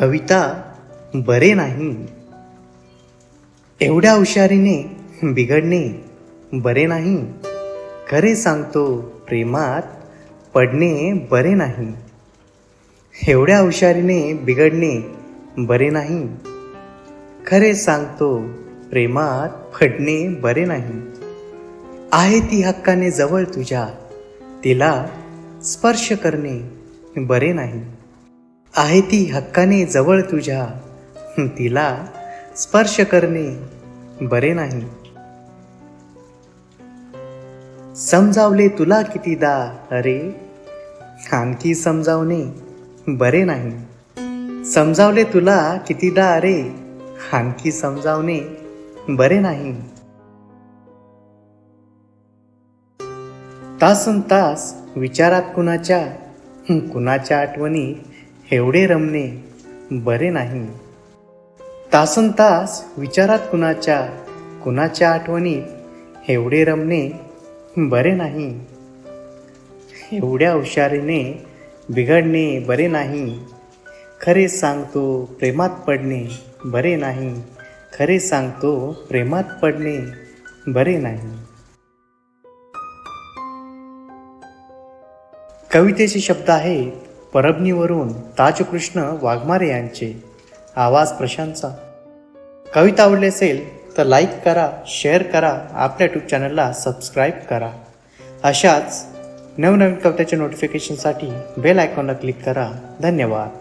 कविता बरे नाही. एवढ्या हुशारीने बिघडणे बरे नाही. खरे सांगतो प्रेमात पडणे बरे नाही. एवढ्या हुशारीने बिघडणे बरे नाही. खरे सांगतो प्रेमात पडणे बरे नाही. आहे ती हक्काने जवळ तुझ्या. तिला स्पर्श करणे बरे नाही. आहे ती हक्काने जवळ तुझ्या. तिला स्पर्श करणे बरे नाही. समजावले तुला कितीदा अरे? आणखी समजावणे बरे नाही. समजावले तुला कितीदा अरे? आणखी समजावणे बरे नाही. तासन तास विचारात कुणाच्या कुणाच्या आठवणी एवढे रमणे बरे नाही. तासन तास विचारात कुणाच्या कुणाच्या आठवणीत एवढे रमणे बरे नाही. एवढ्या हुशारीने बिघडणे बरे नाही. खरे सांगतो प्रेमात पडणे बरे नाही. खरे सांगतो प्रेमात पडणे बरे नाही. कवितेचे शब्द आहेत परभणीवरून ताजकृष्ण वाघमारे यांचे आवाज प्रशांतचा. कविता आवडली असेल तर लाईक करा शेअर करा आपल्या यूट्यूब चॅनलला सबस्क्राईब करा. अशाच नवनवीन कवितेच्या नोटिफिकेशनसाठी बेल आयकॉनला क्लिक करा. धन्यवाद.